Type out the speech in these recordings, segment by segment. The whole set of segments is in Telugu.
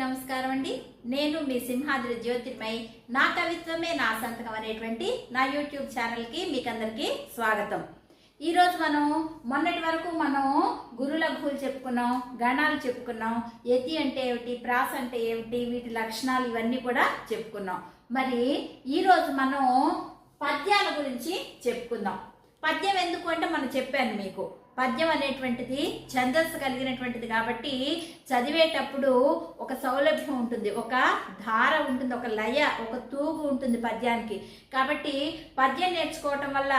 నమస్కారం అండి. నేను మీ సింహాద్రి జ్యోతిర్మై నా కవిత్వమే నా సంతకం అనేటువంటి నా యూట్యూబ్ ఛానల్కి మీకందరికీ స్వాగతం. ఈరోజు మనం మొన్నటి వరకు మనం గురు గుహులు చెప్పుకున్నాం గణాలు చెప్పుకున్నాం యతి అంటే ఏమిటి ప్రాస అంటే ఏమిటి వీటి లక్షణాలు ఇవన్నీ కూడా చెప్పుకున్నాం. మరి ఈరోజు మనం పద్యాల గురించి చెప్పుకుందాం. పద్యం ఎందుకు అంటే మనం చెప్పాను మీకు. పద్యం అనేటువంటిది ఛందస్సు కలిగినటువంటిది కాబట్టి చదివేటప్పుడు ఒక సౌలభ్యం ఉంటుంది ఒక ధార ఉంటుంది ఒక లయ ఒక తూగు ఉంటుంది పద్యానికి. కాబట్టి పద్యం నేర్చుకోవటం వల్ల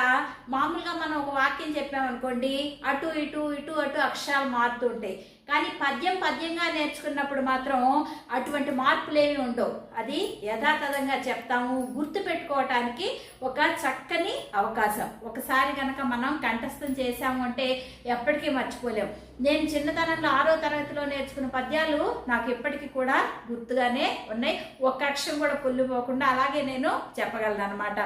మామూలుగా మనం ఒక వాక్యం చెప్పామనుకోండి అటు ఇటు ఇటు అటు అక్షరాలు మారుతూ ఉంటాయి. కానీ పద్యం పద్యంగా నేర్చుకున్నప్పుడు మాత్రం అటువంటి మార్పులు ఏమి ఉండవు. అది యథాతథంగా చెప్తాము. గుర్తు పెట్టుకోవటానికి ఒక చక్కని అవకాశం. ఒకసారి కనుక మనం కంఠస్థం చేశాము అంటే ఎప్పటికీ మర్చిపోలేం. నేను చిన్నతనంలో ఆరో తరగతిలో నేర్చుకున్న పద్యాలు నాకు ఇప్పటికీ కూడా గుర్తుగానే ఉన్నాయి. ఒక్క అక్షరం కూడా పొల్లిపోకుండా అలాగే నేను చెప్పగలను అనమాట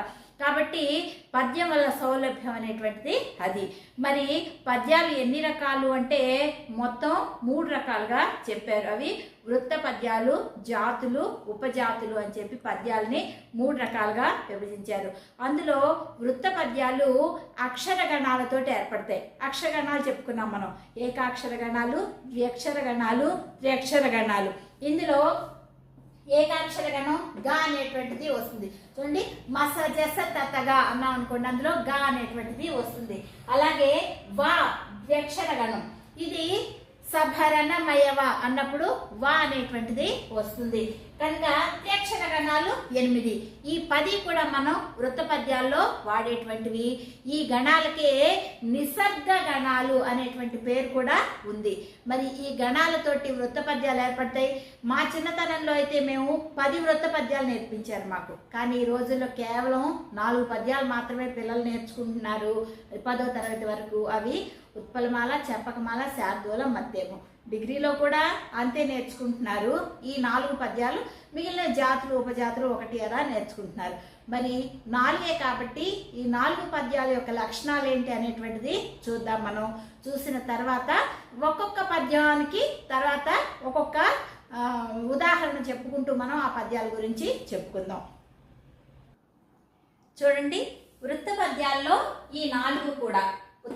కాబట్టి పద్యం వల్ల సౌలభ్యం అనేటువంటిది అది. మరి పద్యాలు ఎన్ని రకాలు అంటే మొత్తం మూడు రకాలుగా చెప్పారు. అవి వృత్త పద్యాలు జాతులు ఉపజాతులు అని చెప్పి పద్యాలని మూడు రకాలుగా విభజించారు. అందులో వృత్త పద్యాలు అక్షర గణాలతోటి ఏర్పడతాయి. అక్షర గణాలు చెప్పుకున్నాం మనం. ఏకాక్షర గణాలు ద్వ్యక్షర గణాలు త్ర్యక్షర గణాలు ఇందులో ఏకాక్షర గణం గా అనేటువంటిది వస్తుంది. చూడండి మసజస తతగా అన్నాం అనుకోండి అందులో గా అనేటువంటిది వస్తుంది. అలాగే వా ద్వ్యక్షర గణం ఇది సభరణమయవ అన్నప్పుడు వా అనేటువంటిది వస్తుంది. కనుక త్యక్షర గణాలు ఎనిమిది. ఈ పది కూడా మనం వృత్తపద్యాల్లో వాడేటువంటివి. ఈ గణాలకే నిసర్గ గణాలు అనేటువంటి పేరు కూడా ఉంది. మరి ఈ గణాలతోటి వృత్తపద్యాలు ఏర్పడతాయి? మా చిన్నతనంలో అయితే మేము పది వృత్తపద్యాలు నేర్పించారు మాకు. కానీ ఈ రోజుల్లో కేవలం నాలుగు పద్యాలు మాత్రమే పిల్లలు నేర్చుకుంటున్నారు. పదో తరగతి వరకు అవి ఉత్పలమాల చెప్పకమాల శార్దూల మత్తేమం డిగ్రీలో కూడా అంతే నేర్చుకుంటున్నారు. ఈ నాలుగు పద్యాలు మిగిలిన జాతులు ఉపజాతులు ఒకటి అలా నేర్చుకుంటున్నారు. మరి నాలుగే కాబట్టి ఈ నాలుగు పద్యాల యొక్క లక్షణాలు ఏంటి అనేటువంటిది చూద్దాం మనం. చూసిన తర్వాత ఒక్కొక్క పద్యానికి తర్వాత ఒక్కొక్క ఉదాహరణ చెప్పుకుంటూ మనం ఆ పద్యాల గురించి చెప్పుకుందాం. చూడండి వృత్త పద్యాల్లో ఈ నాలుగు కూడా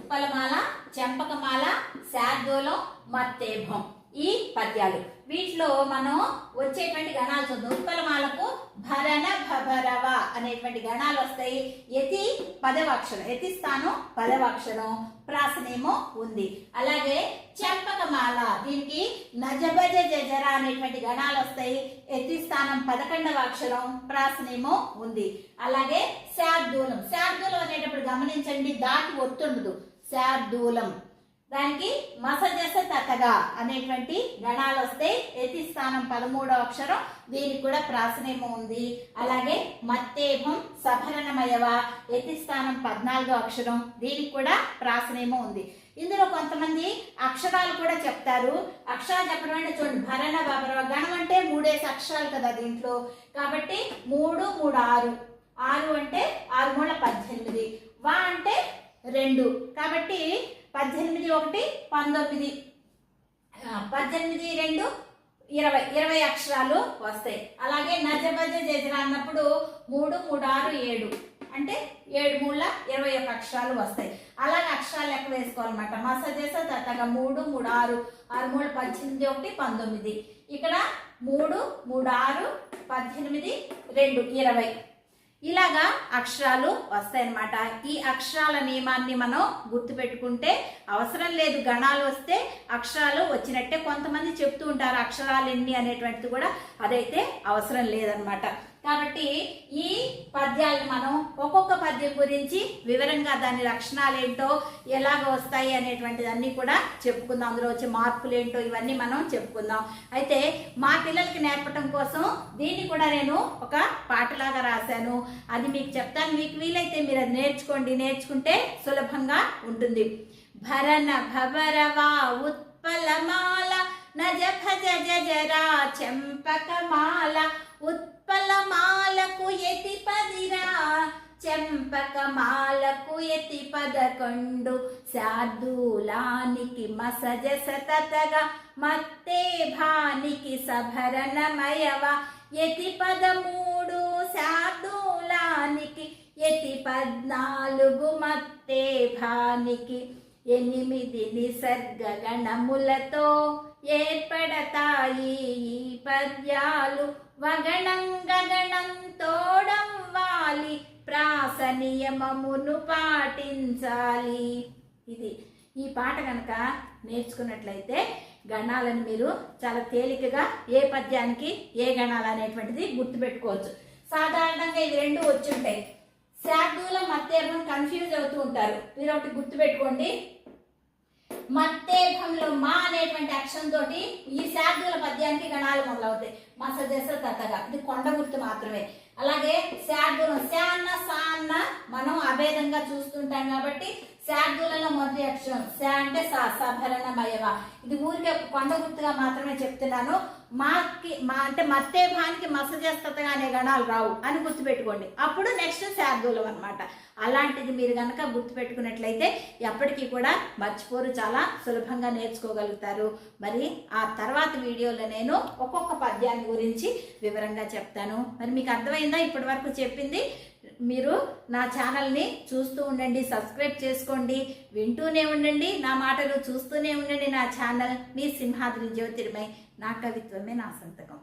ఉత్పలమాల చెంపకమాల శార్దూలం మత్తేభం ఈ పద్యాలు. వీటిలో మనం వచ్చేటువంటి గణాలు చూద్దాం. ఉత్పలమాలకు భరణ భభరవ అనేటువంటి గణాలు వస్తాయి. యతి పదవాక్షరం యతి స్థానం పదవాక్షరం ప్రాసనేమో ఉంది. అలాగే చెంపకమాల దీనికి నజభజ జజర అనేటువంటి గణాలు వస్తాయి. యతి స్థానం పదకొండవ అక్షరం ప్రాసనేమో ఉంది. అలాగే శార్దూలం శార్దూలం అనేటప్పుడు గమనించండి దాటి ఒత్తుండదు. శార్దూలం. దానికి మసజస తతగా అనేటువంటి గణాలు వస్తే ఎతి స్థానం పదమూడవ అక్షరం. దీనికి కూడా ప్రాసనేమో ఉంది. అలాగే మత్తేభం సభరణమయవ ఎతి స్థానం పద్నాలుగో అక్షరం. దీనికి కూడా ప్రాసనేమో ఉంది. ఇందులో కొంతమంది అక్షరాలు కూడా చెప్తారు. అక్షరాలు చెప్పడం అంటే చూడండి భరణ బబర గణం అంటే మూడేసి అక్షరాలు కదా దీంట్లో. కాబట్టి మూడు మూడు ఆరు. ఆరు అంటే ఆరు మూడు పద్దెనిమిది. వా అంటే రెండు. కాబట్టి పద్దెనిమిది ఒకటి పంతొమ్మిది. పద్దెనిమిది రెండు ఇరవై. ఇరవై అక్షరాలు వస్తాయి. అలాగే నజబజ జజర అన్నప్పుడు మూడు మూడు ఆరు ఏడు. అంటే ఏడు మూడుల ఇరవై ఒక అక్షరాలు వస్తాయి. అలాగే అక్షరాలు లెక్క వేసుకోవాలన్నమాట. మసజేస తట్టగా మూడు మూడు ఆరు. ఆరు మూడు పద్దెనిమిది ఒకటి పంతొమ్మిది. ఇక్కడ మూడు మూడు ఆరు పద్దెనిమిది రెండు ఇరవై. ఇలాగా అక్షరాలు వస్తాయన్నమాట. ఈ అక్షరాల నియమాన్ని మనం గుర్తుపెట్టుకుంటే అవసరం లేదు. గణాలు వస్తే అక్షరాలు వచ్చినట్టే కొంతమంది చెప్తూ ఉంటారు అక్షరాలు ఎన్ని అనేటువంటిది కూడా అదైతే అవసరం లేదనమాట కాబట్టి ఈ పద్యాలను మనం ఒక్కొక్క పద్యం గురించి వివరంగా దాని లక్షణాలు ఏంటో ఎలాగ వస్తాయి అనేటువంటిది అన్నీ కూడా చెప్పుకుందాం. అందులో వచ్చే మార్పులు ఏంటో ఇవన్నీ మనం చెప్పుకుందాం. అయితే మా పిల్లలకి నేర్పటం కోసం దీన్ని కూడా నేను ఒక పాటలాగా రాశాను. అది మీకు చెప్తాను. మీకు వీలైతే మీరు అది నేర్చుకోండి. నేర్చుకుంటే సులభంగా ఉంటుంది. భరణ భవరవా ఉత్పలమాల నజ భజ జజరా చెంపకమాల ఉత్ మాలకు ఎతి పదిరా? చెంపకమాలకు ఎతి పదకొండు. శార్దూలానికి మసజ సతతగా మత్తే భానికి సభరణమయవ? ఎతి పదమూడు శార్దూలానికి ఎతి పద్నాలుగు మత్తే భానికి. ఎనిమిది నిసర్గ గణములతో ఏర్పడతాయి ఈ పద్యాలు. వగణం గగణం తోడం వాలి ప్రాస నియమమును పాటించాలి. ఇది ఈ పాట కనుక నేర్చుకున్నట్లయితే గణాలను మీరు చాలా తేలికగా ఏ పద్యానికి ఏ గణాలు అనేటువంటిది గుర్తుపెట్టుకోవచ్చు. సాధారణంగా ఇవి రెండు వచ్చి ఉంటాయి. శార్దూల మత్తేభం కన్ఫ్యూజ్ అవుతూ ఉంటారు. మీరు ఒకటి గుర్తుపెట్టుకోండి. మత్తేభంలో మా అనేటువంటి అక్షరం ఈ శార్దూల పద్యానికి గణాలు మొదలవుతాయి. మసదశ తత్తగా ఇది కొండ గుర్తు మాత్రమే. అలాగే శార్దూలం శాన్న సాన్న మనం అభేదంగా చూస్తుంటాం కాబట్టి శార్దూలలో మొదటి అక్షరం శా అంటే సా సభరణమయవ. ఇది ఊరికే కొండ గుర్తుగా మాత్రమే చెప్తున్నాను. మాకి మా అంటే మత్తేభానికి మసజస్తతగా అనే గణాలు రావు అని గుర్తుపెట్టుకోండి. అప్పుడు నెక్స్ట్ శార్దూలం అనమాట అలాంటిది మీరు కనుక గుర్తుపెట్టుకున్నట్లయితే ఎప్పటికీ కూడా మర్చిపోరు. చాలా సులభంగా నేర్చుకోగలుగుతారు. మరి ఆ తర్వాత వీడియోలో నేను ఒక్కొక్క పద్యాన్ని గురించి వివరంగా చెప్తాను. మరి మీకు అర్థమైందా? ఇప్పటి వరకు చెప్పింది. మీరు నా ఛానల్ని చూస్తూ ఉండండి సబ్స్క్రైబ్ చేసుకోండి. వింటూనే ఉండండి నా మాటలు చూస్తూనే ఉండండి నా ఛానల్ మీ సింహాద్రి జ్యోతిర్మై నా కవిత్వమే నా సంతకం.